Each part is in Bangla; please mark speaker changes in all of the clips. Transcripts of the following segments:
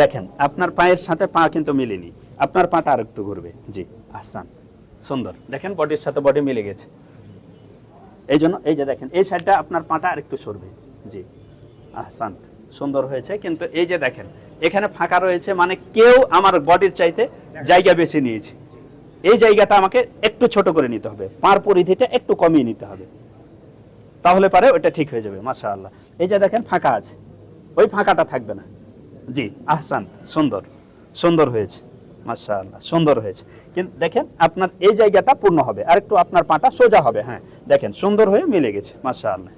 Speaker 1: দেখেন, আপনার পায়ের সাথে পা কিন্তু মিলেনি। আপনার পাটা আর একটু ঘুরবে। জি, আহসান, সুন্দর। দেখেন, বডির সাথে বডি মিলে গেছে। এই জন্য, এই যে দেখেন, এই সাইডটা আপনার পাটা আর একটু সরবে। জি, আহসান, সুন্দর হয়েছে। কিন্তু এই যে দেখেন, এখানে ফাঁকা রয়েছে মানে কেউ আমার বডির চাইতে জায়গা বেছে নিয়েছে। এই জায়গাটা আমাকে একটু ছোট করে নিতে হবে। পার পরিধিটা একটু কমিয়ে নিতে হবে। তাহলে পারে ওটা ঠিক হয়ে যাবে মাশা আল্লাহ এই যে দেখেন ফাঁকা আছে। ওই ফাঁকাটা থাকবে না। জি, আহসান, সুন্দর। সুন্দর হয়েছে মাশা আল্লাহ সুন্দর হয়েছে। কিন্তু দেখেন আপনার এই জায়গাটা পূর্ণ হবে আর একটু আপনার পাটা সোজা হবে হ্যাঁ। দেখেন সুন্দর হয়ে মিলে গেছে মাশা আল্লাহ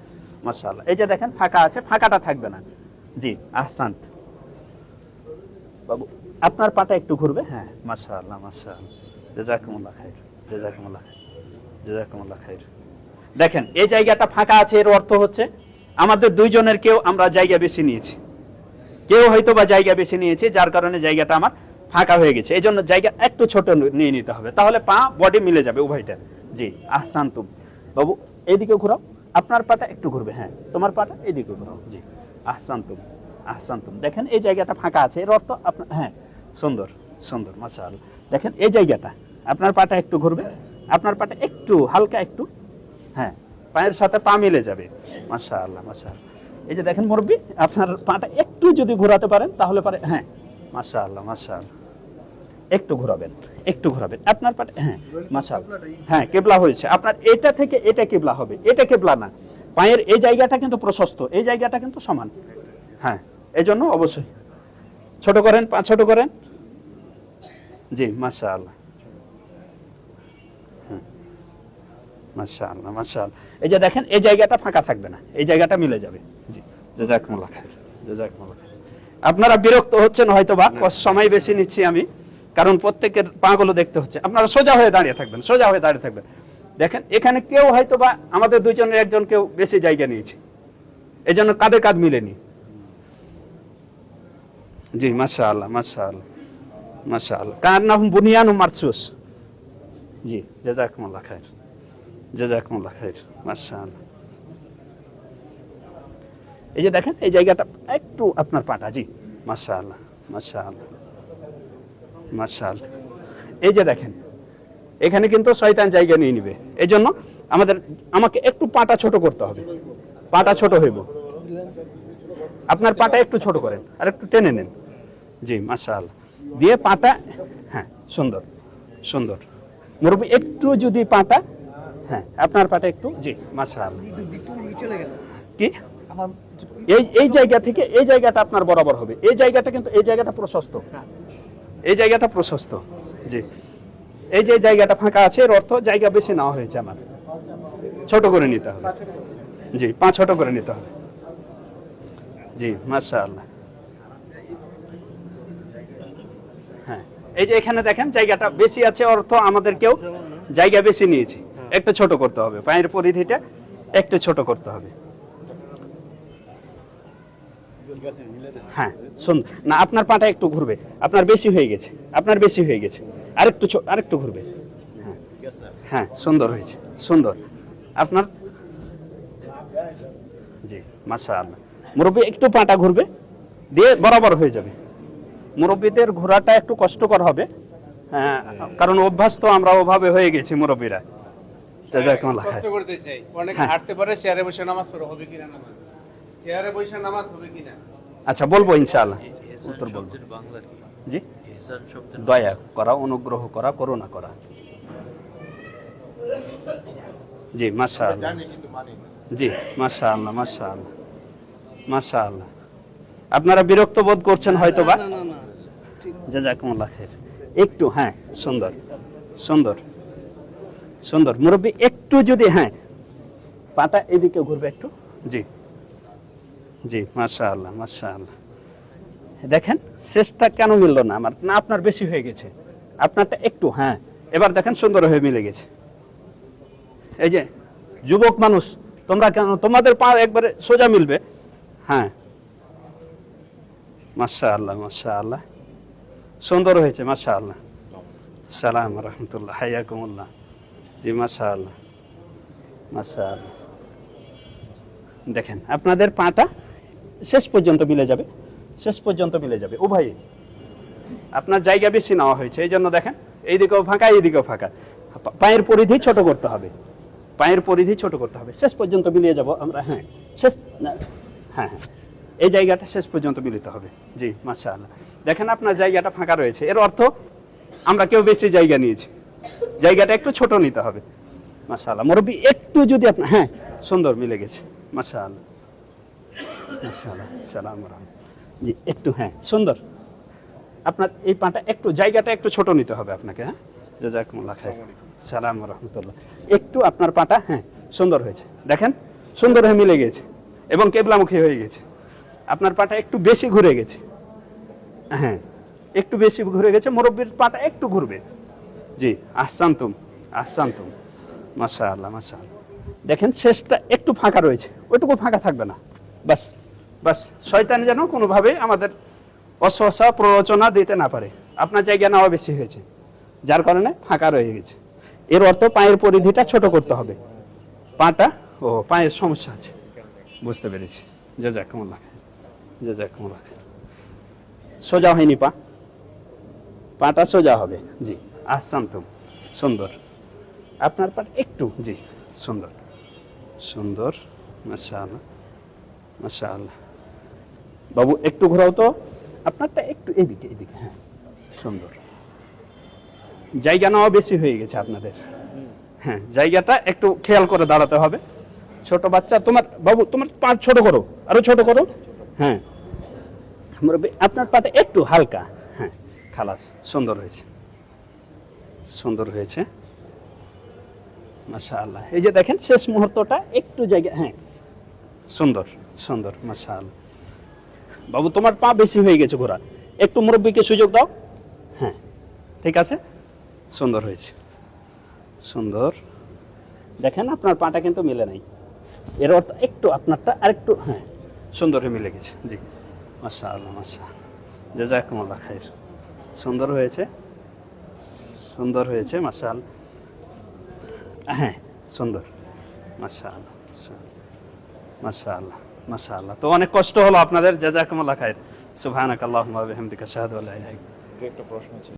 Speaker 1: মাশা আল্লাহ এই যে দেখেন ফাঁকা আছে, ফাঁকাটা থাকবে না। জি, আহসান। বাবু, আপনার পাটা একটু ঘুরবে হ্যাঁ মাশা আল্লাহ মাশা আল্লাহ জেজাকুমুল্লাহ খাইর জেজাকুমুল্লাহ খাইর জেজাকুমুল্লাহ খাইর। দেখেন, এই জায়গাটা ফাঁকা আছে, এর অর্থ হচ্ছে আমাদের দুইজনের কেউ আমরা জায়গা বেছে নিয়েছি। কেউ হয়তো বা জায়গা বেছে নিয়েছি, যার কারণে জায়গাটা আমার ফাঁকা হয়ে গেছে। এই জন্য জায়গা একটু ছোট নিয়ে নিতে হবে। তাহলে পা বডি মিলে যাবে উভয়টা। জি, আহসান তুম। বাবু এইদিকে ঘোরাও। আপনার পাটা একটু ঘুরবে হ্যাঁ। তোমার পাটা এইদিকে ঘোরাও। জি, আহসান তুম আহসান তুম। দেখেন, এই জায়গাটা ফাঁকা আছে, এর অর্থ আপনার হ্যাঁ সুন্দর সুন্দর আল্লাহ দেখেন, এই জায়গাটা। আপনার পাটা একটু ঘুরবে, আপনার পাটা একটু, হালকা একটু হ্যাঁ পায়ের সাথে পা মিলে যাবে। মাশা আল্লাহ আল্লাহ। এই যে দেখেন মুরব্বী, আপনার পাটা একটু যদি ঘোরাতে পারেন, তাহলে পারে হ্যাঁ মাশা আল্লাহ মাশা আল্লাহ একটু ঘোরাবেন একটু ঘোরাবেন। আপনার পাটা হ্যাঁ আল্লাহ। হ্যাঁ কেবলা হয়েছে। আপনার এটা থেকে এটা কেবলা হবে, এটা কেবলা না। পায়ের এই জায়গাটা কিন্তু প্রশস্ত, এই জায়গাটা কিন্তু সমান। হ্যাঁ এই জন্য অবশ্যই। ছোট করেন, পা ছোট করেন। জি মাশা আল্লাহ মাশাআল্লাহ মাশাআল্লাহ। এই যে দেখেন এই জায়গাটা ফাঁকা থাকবে না এই জায়গাটা মিলে যাবে। জি জাজাকুমুল্লাহ জাজাকুমুল্লাহ আপনারা বিরক্ত হচ্ছেন হয়তো বা সময় বেশি নিচ্ছি আমি কারণ প্রত্যেকের পাগুলো দেখতে হচ্ছে। আপনারা সোজা হয়ে দাঁড়িয়ে থাকবেন সোজা হয়ে দাঁড়িয়ে থাকবেন। দেখেন এখানে কেউ হয়তো বা আমাদের দুইজনের একজন কেউ বেশি জায়গা নিয়েছে। এই জন্য কাঁধে কাঁধ মিলেনি জি মাশাআল্লাহ মাশাআল্লাহ মাশাআল্লাহ। কার নাম বুনিয়ানু মারসুস। জি জাজাকুমুল্লাহ খাইর। জাজাকুমুল্লাহ খাইর, মাশাআল্লাহ। এই যে দেখেন, এই জায়গাটা একটু আপনার পাটা, জি, মাশাআল্লাহ মাশাআল্লাহ মাশাআল্লাহ। এই যে দেখেন, এখানে কিন্তু শয়তান জায়গা নিয়ে নিবে। এই জন্য আমাদের, আমাকে একটু পাটা ছোট করতে হবে। পাটা ছোট হইব। আপনার পাটা একটু ছোট করেন, আর একটু টেনে নেন। জি, মাশাআল্লাহ। দিয়ে পাটা হ্যাঁ সুন্দর সুন্দর। মুরব্বী, একটু যদি পাটা হ্যাঁ আপনার পাটা একটু। জি মাশাআল্লাহ। কি? এই এই জায়গা থেকে এই জায়গাটা আপনার বরাবর হবে। এই জায়গাটা কিন্তু এই জায়গাটা প্রশস্ত। এই জায়গাটা প্রশস্ত। জি। এই যে জায়গাটা ফাঁকা আছে এর অর্থ জায়গা বেশি নেওয়া হয়েছে আমার। ছোট করে নিতে হবে। জি পাঁচ ছোট করে নিতে হবে। জি মাশাআল্লাহ। হ্যাঁ এই যে এখানে দেখেন জায়গাটা বেশি আছে অর্থ আমাদের কেউ জায়গা বেশি নিয়েছি। একটু ছোট করতে হবে। পায়ের পরিধিটা একটু ছোট করতে হবে। হ্যাঁ সুন্দর না, আপনার পাটা একটু ঘুরবে। আপনার বেশি হয়ে গেছে, আপনার বেশি হয়ে গেছে। আরেকটু আরেকটু ঘুরবে। হ্যাঁ হ্যাঁ সুন্দর হয়েছে, সুন্দর। আপনার? জি মাশা আল্লাহ মুরব্বী, একটু পাটা ঘুরবে, দিয়ে বরাবর হয়ে যাবে। মুরব্বীদের ঘোরাটা একটু কষ্টকর হবে। হ্যাঁ কারণ অভ্যাস তো আমরা ওভাবে হয়ে গেছি মুরব্বীরা। জাজাকুমুল্লাহ
Speaker 2: কষ্ট করতে চাই অনেকে
Speaker 1: হ্যাঁ।
Speaker 2: হাঁটতে পারে চেয়ারে বসে নামাজ হবে কিনা নামাজ? চেয়ারে বসে নামাজ হবে কিনা?
Speaker 1: আচ্ছা বলব ইনশাআল্লাহ। উত্তর বলব।
Speaker 3: শব্দের বাংলা কি?
Speaker 1: জি? দয়া করা অনুগ্রহ করা করুণা করা। জি মাশা জি মাশা আল্লাহ মাশা আল্লাহ মাশা আল্লাহ আপনারা বিরক্ত বোধ করছেন হয়তো বা জাজাকুমুল্লাহ খের একটু হ্যাঁ সুন্দর। সুন্দর। সুন্দর। মুরব্বী একটু যদি হ্যাঁ পাটা এদিকে ঘুরবে একটু। জি। জি মাশা আল্লাহ মাশা আল্লাহ দেখেন শেষটা কেন মিলল না আমার? না আপনার বেশি হয়ে গেছে। আপনারটা একটু হ্যাঁ। এবার দেখেন সুন্দর হয়ে মিলে গেছে। এই যে যুবক মানুষ তোমরা কেন তোমাদের পা একবারে সোজা মিলবে? হ্যাঁ। মাশা আল্লাহ মাশা আল্লাহ সুন্দর হয়েছে মাশা আল্লাহ সালাম রহমতুল্লাহ হাইয়াকুমুল্লাহ। জি মাশা আল্লাহ মাশা আল্লাহ দেখেন, আপনাদের পাটা শেষ পর্যন্ত মিলে যাবে। শেষ পর্যন্ত মিলে যাবে। উভয় আপনার জায়গা বেশি নেওয়া হয়েছে, এই জন্য দেখেন, এইদিকেও ফাঁকা এইদিকেও ফাঁকা। পায়ের পরিধি ছোট করতে হবে। পায়ের পরিধি ছোট করতে হবে। শেষ পর্যন্ত মিলিয়ে যাব আমরা হ্যাঁ। শেষ হ্যাঁ হ্যাঁ। এই জায়গাটা শেষ পর্যন্ত মিলিতে হবে। জি, মাশাআল্লাহ। দেখেন, আপনার জায়গাটা ফাঁকা রয়েছে। এর অর্থ আমরা কেউ বেশি জায়গা নিয়েছি। জায়গাটা একটু ছোট নিতে হবে। মাশাআল্লাহ। মুরব্বী একটু যদি আপনার হ্যাঁ সুন্দর মিলে গেছে। মাশাআল্লাহ। মাশাআল্লাহ। সালাম জি একটু হ্যাঁ সুন্দর। আপনার এই পাটা একটু জায়গাটা একটু ছোট নিতে হবে আপনাকে হ্যাঁ? জাজাকুমুল্লাহ খাই সালাম রহমতুল্লাহ। একটু আপনার পাটা হ্যাঁ সুন্দর হয়েছে। দেখেন সুন্দর হয়ে মিলে গেছে এবং কেবলামুখী হয়ে গেছে। আপনার পাটা একটু বেশি ঘুরে গেছে। হ্যাঁ একটু বেশি ঘুরে গেছে মুরব্বীর পাটা একটু ঘুরবে। জি আহসান্তুম আহসান্তুম মাশা আল্লাহ মাশা আল্লাহ দেখেন, শেষটা একটু ফাঁকা রয়েছে। ওইটুকু ফাঁকা থাকবে না। বাস বাস, শয়তান যেন কোনোভাবে আমাদের অস্বসা প্ররোচনা দিতে না পারে। আপনার জায়গা নেওয়া বেশি হয়েছে। যার কারণে ফাঁকা রয়ে গেছে। এর অর্থ পায়ের পরিধিটা ছোট করতে হবে। পাটা, ও, পায়ের সমস্যা আছে। বুঝতে পেরেছি। জাজাকুমুল্লাহ জাজাকুমুল্লাহ সোজা হয়নি পা। পাটা সোজা হবে। জি। আসান্তম সুন্দর। আপনার পাট একটু, জি, সুন্দর। সুন্দর, মাশাআল্লাহ মাশাআল্লাহ। বাবু, একটু ঘোরাও তো। আপনারটা একটু এদিকে এদিকে হ্যাঁ। সুন্দর। জায়গা নেওয়া বেশি হয়ে গেছে আপনাদের। হ্যাঁ জায়গাটা একটু খেয়াল করে দাঁড়াতে হবে। ছোট বাচ্চা, তোমার, বাবু, তোমার পা ছোট করো। আরও ছোট করো। হ্যাঁ। আপনার পাটা একটু হালকা। হ্যাঁ খালাস, সুন্দর হয়েছে। সুন্দর হয়েছে। মাশা আল্লাহ এই যে দেখেন, শেষ মুহূর্তটা একটু জায়গা হ্যাঁ। সুন্দর সুন্দর মাশা আল্লাহ বাবু, তোমার পা বেশি হয়ে গেছে ঘোরা। একটু মুরব্বীকে সুযোগ দাও। হ্যাঁ ঠিক আছে? সুন্দর হয়েছে। সুন্দর। দেখেন, আপনার পাটা কিন্তু মিলে নাই। এর অর্থ একটু আপনারটা আরেকটু হ্যাঁ। সুন্দর হয়ে মিলে গেছে। জি। মাশা আল্লাহ মাশা জাজাকুমুল্লাহ খাইর। সুন্দর হয়েছে। সুন্দর হয়েছে মাসাল হ্যাঁ সুন্দর। মাসাল মাসাল মাসাল তো অনেক কষ্ট হলো আপনাদের। জাজাকুমুল্লাহ খায়ের সুবহানাকাল্লাহুম্মা বিহামদিকা, আশহাদু আল্লা ইলাহা
Speaker 3: একটা প্রশ্ন ছিল।